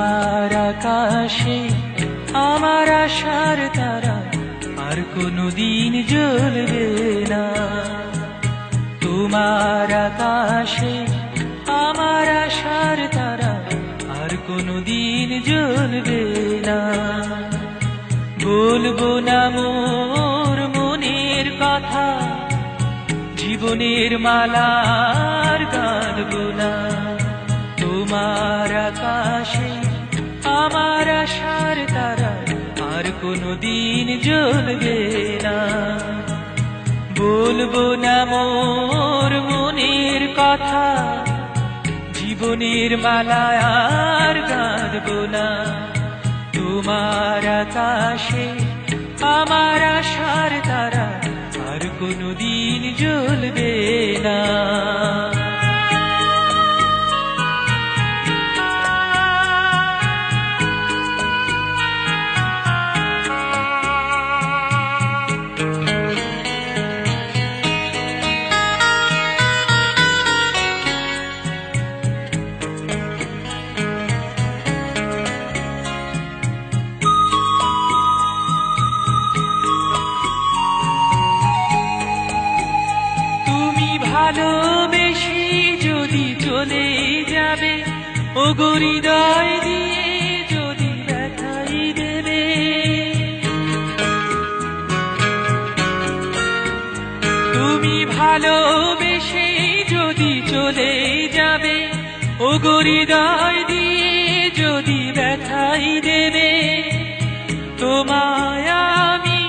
আকাশে, আমার আশার তারা, আর কোনো দিন জ্বলবে না। তোমার আকাশে, আমার আশার তারা, আর কোনো দিন জ্বলবে না। বলব না মোর মনের কথা, জীবনের মালার গানবো না। তোমার আর কোনো দিন জ্বলবে না। বলব না মোর মনের কথা, জীবনের মালায় আর গাঁদবো না। তোমার আকাশে আমার আশার তারা আর কোনো দিন জ্বলবে ও হৃদয় দিয়ে যদি ব্যথাই দেবে। তুমি ভালোবেসে যদি চলে যাবে ও হৃদয় দিয়ে যদি ব্যথাই দেবে। তোমায় আমি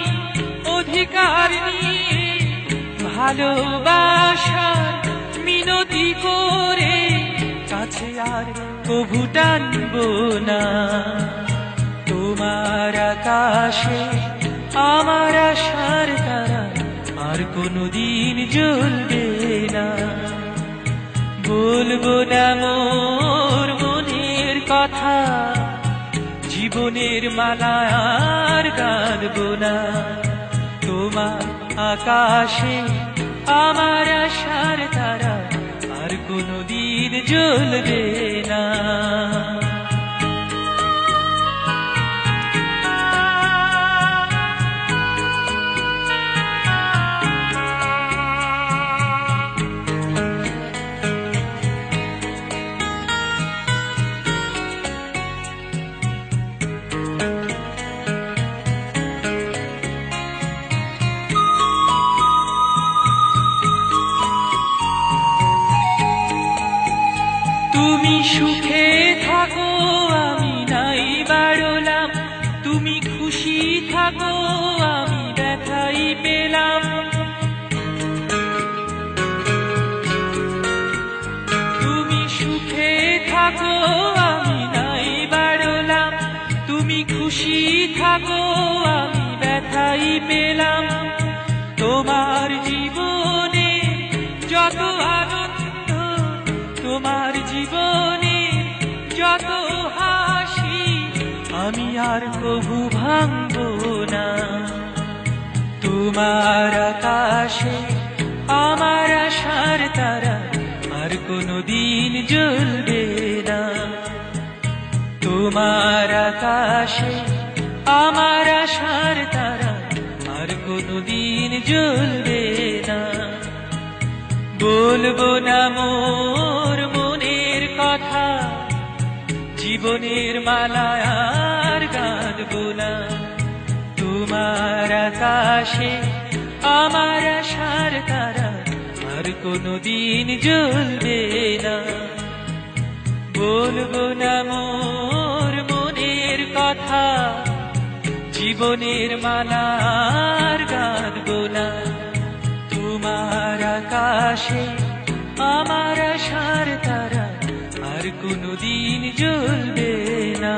অধিকার নিয়ে ভালোবাসার মিনতি করে আর কভু টানবো না। তোমার আকাশে আমার আশার তারা আর কোনো দিন জ্বলবে না। বলব না মোর মনের কথা, জীবনের মালা আর গানবো না। তোমার আকাশে আমার আশার তারা আর কোনো দিন জ্বলবে না। সুখে থাকো, আমি নাই বাড়লাম। তুমি খুশি থাকো, আমি ব্যথাই পেলাম। তুমি সুখে থাকো, আমি নাই বাড়লাম। তুমি খুশি থাকো আমি আর কবু ভাঙব না। তোমার আকাশে আমার আশার তারা আর কোনো দিন জ্বলবে না। তোমার আকাশে আমার আশার তারা আর কোনো দিন জ্বলবে না। বলব না মোর মনের কথা, জীবনের মালায় আর তোমার আকাশে আমার আশার তারা আর কোনো দিন জ্বলবে না। বলব না মোর মনের কথা, জীবনের মালা আর গাঁদবো না। তোমার আকাশে আমার আশার তারা আর কোনো দিন জ্বলবে না।